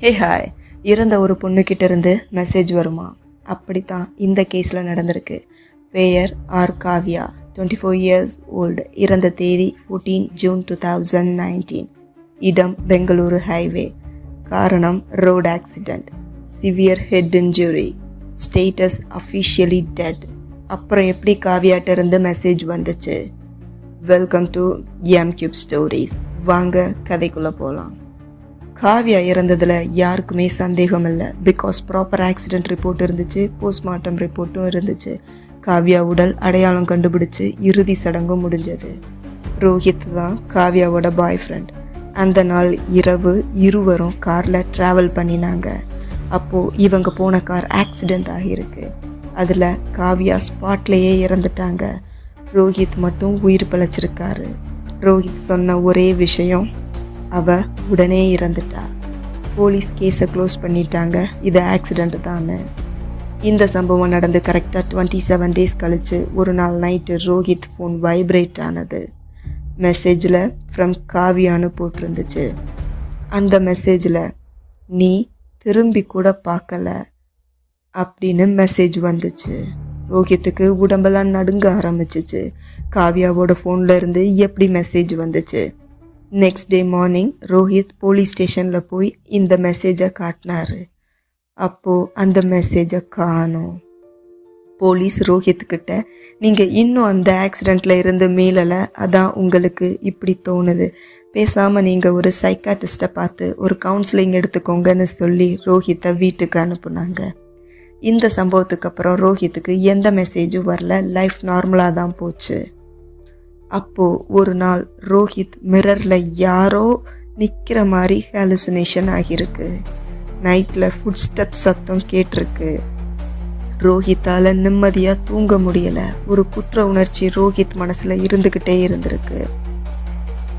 Hey hi. இறந்த ஒரு பொண்ணுக்கிட்ட இருந்து மெசேஜ் வருமா? அப்படித்தான் இந்த கேஸில் நடந்திருக்கு. பெயர் R Kavya. Twenty four years old இறந்த தேதி fourteen June two thousand nineteen இடம் பெங்களூரு ஹைவே காரணம் road accident severe head injury status officially dead அப்புறம் எப்படி காவியாட்ட இருந்து மெசேஜ் வந்துச்சு? Welcome to M Cube stories வாங்க கதைக்குள்ளே போகலாம் காவ்யா இறந்ததில் யாருக்குமே சந்தேகம் இல்லை பிகாஸ் ப்ராப்பர் ஆக்சிடென்ட் ரிப்போர்ட் இருந்துச்சு போஸ்ட்மார்ட்டம் ரிப்போர்ட்டும் இருந்துச்சு. காவ்யா உடல் அடையாளம் கண்டுபிடிச்சு இறுதி சடங்கும் முடிஞ்சது. ரோஹித் தான் காவ்யாவோட பாய் ஃப்ரெண்ட் அந்த நாள் இரவு இருவரும் காரில் ட்ராவல் பண்ணினாங்க. அப்போது இவங்க போன கார் ஆக்சிடெண்ட் ஆகியிருக்கு. அதில் காவ்யா ஸ்பாட்லேயே இறந்துட்டாங்க. ரோஹித் மட்டும் உயிர் பிழைச்சிருக்காரு. ரோஹித் சொன்ன ஒரே விஷயம் அவ உடனே இறந்துட்டா. போலீஸ் கேஸை க்ளோஸ் பண்ணிட்டாங்க. இது ஆக்சிடெண்ட் தானே இந்த சம்பவம் நடந்து கரெக்டாக டுவெண்ட்டி செவன் டேஸ் கழித்து ஒரு நாள் நைட்டு ரோஹித் ஃபோன் வைப்ரேட் ஆனது. மெசேஜில் ஃப்ரம் காவியான்னு போட்டிருந்துச்சு. அந்த மெசேஜில் நீ திரும்பி கூட பார்க்கல அப்படின்னு மெசேஜ் வந்துச்சு. ரோஹித்துக்கு உடம்பெல்லாம் நடுங்க ஆரம்பிச்சிச்சு. காவியாவோட ஃபோனில் இருந்து எப்படி மெசேஜ் வந்துச்சு? Next day morning Rohit police ஸ்டேஷனில் போய் இந்த மெசேஜை காட்டினாரு. அப்போது அந்த மெசேஜை காணோம். போலீஸ் ரோஹித்கிட்ட நீங்கள் இன்னும் அந்த ஆக்சிடெண்ட்டில் இருந்து மீளலை அதான் உங்களுக்கு இப்படி தோணுது. பேசாமல் நீங்கள் ஒரு சைக்காட்டிஸ்ட்டை பார்த்து ஒரு கவுன்சிலிங் எடுத்துக்கோங்கன்னு சொல்லி ரோஹித்தை வீட்டுக்கு அனுப்புனாங்க. இந்த சம்பவத்துக்கு அப்புறம் ரோஹித்துக்கு எந்த மெசேஜும் வரல. லைஃப் நார்மலாக தான் போச்சு. அப்போது ஒரு நாள் ரோஹித் மிரரில் யாரோ நிற்கிற மாதிரி ஹாலுசினேஷன் ஆகியிருக்கு. நைட்டில் ஃபுட் ஸ்டெப் சத்தம் கேட்டிருக்கு. ரோஹித்தால் நிம்மதியாக தூங்க முடியலை. ஒரு குற்ற உணர்ச்சி ரோஹித் மனசில் இருந்துக்கிட்டே இருந்திருக்கு.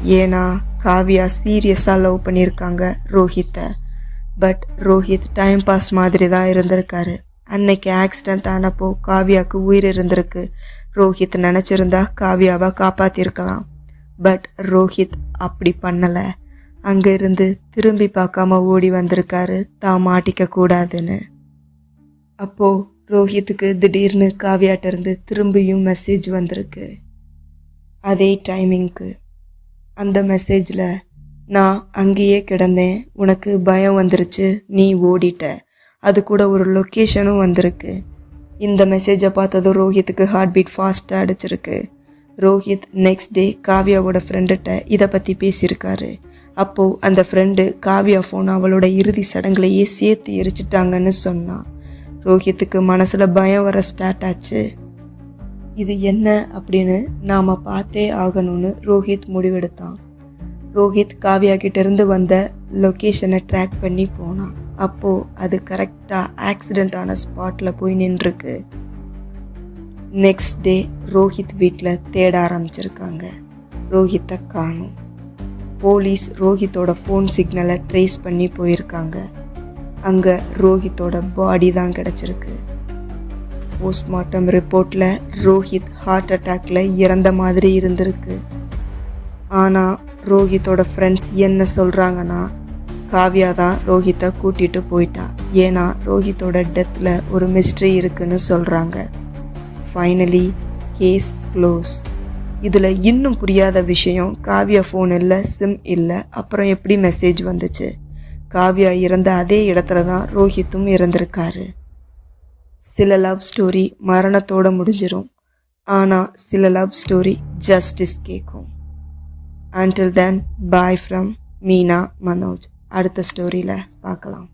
ஏன்னா காவ்யா சீரியஸாக லவ் பண்ணியிருக்காங்க ரோஹித்தை. பட் ரோஹித் டைம் பாஸ் மாதிரி தான் இருந்திருக்காரு. அன்னைக்கு ஆக்சிடெண்ட் ஆனப்போ காவ்யாவுக்கு உயிர் இருந்திருக்கு. ரோஹித் நினச்சிருந்தா காவ்யாவை காப்பாற்றிருக்கலாம் பட் ரோஹித் அப்படி பண்ணலை. அங்கே இருந்து திரும்பி பார்க்காம ஓடி வந்திருக்காரு. தான் மாட்டிக்க கூடாதுன்னு. அப்போது ரோஹித்துக்கு திடீர்னு காவியாட்டிருந்து திரும்பியும் மெசேஜ் வந்திருக்கு. அதே டைமிங்க்கு அந்த மெசேஜில் நான் அங்கேயே கிடந்தேன். உனக்கு பயம் வந்துருச்சு. நீ ஓடிட்ட. அது கூட ஒரு லொக்கேஷனும் வந்திருக்கு. இந்த மெசேஜை பார்த்ததும் ரோஹித்துக்கு ஹார்ட் பீட் ஃபாஸ்ட்டாக அடிச்சிருக்கு. ரோஹித் நெக்ஸ்ட் டே காவ்யாவோட ஃப்ரெண்டுகிட்ட இதை பற்றி பேசியிருக்காரு. அப்போது அந்த ஃப்ரெண்டு காவ்யா ஃபோன் அவளோட இறுதி சடங்குலையே சேர்த்து எரிச்சிட்டாங்கன்னு சொன்னான். ரோஹித்துக்கு மனசில் பயம் வர ஸ்டார்ட் ஆச்சு. இது என்ன அப்படின்னு நாம் பார்த்தே ஆகணும்னு ரோஹித் முடிவெடுத்தான். ரோஹித் காவ்யா கிட்டேருந்து வந்த லொக்கேஷனை ட்ராக் பண்ணி போனான். அப்போது அது கரெக்டாக ஆக்சிடெண்ட் ஆன ஸ்பாட்டில் போய் நின்றுருக்கு. நெக்ஸ்ட் டே ரோஹித் வீட்டில் தேட ஆரம்பிச்சிருக்காங்க. ரோஹித்தை காணும். போலீஸ் ரோஹித்தோட ஃபோன் சிக்னலை ட்ரேஸ் பண்ணி போயிருக்காங்க. அங்கே ரோஹித்தோட பாடி தான் கிடச்சிருக்கு. போஸ்ட்மார்ட்டம் ரிப்போர்ட்டில் ரோஹித் ஹார்ட் அட்டாக்ல இறந்த மாதிரி இருந்திருக்கு. ஆனால் ரோஹித்தோட ஃப்ரெண்ட்ஸ் என்ன சொல்கிறாங்கன்னா காவ்யா தான் ரோஹித்தை கூட்டிகிட்டு போயிட்டா. ஏன்னா ரோஹித்தோட டெத்தில் ஒரு மிஸ்ட்ரி இருக்குன்னு சொல்கிறாங்க ஃபைனலி கேஸ் க்ளோஸ் இதில் இன்னும் புரியாத விஷயம் காவ்யா ஃபோன் இல்லை சிம் இல்லை அப்புறம் எப்படி மெசேஜ் வந்துச்சு? காவ்யா இறந்த அதே இடத்துல தான் ரோஹித்தும் இறந்திருக்காரு. சில லவ் ஸ்டோரி மரணத்தோடு முடிஞ்சிடும் ஆனால் சில லவ் ஸ்டோரி ஜஸ்டிஸ் கேட்கும் until then bye from Meena Manoj. அடுத்த ஸ்டோரியில் பார்க்கலாம்.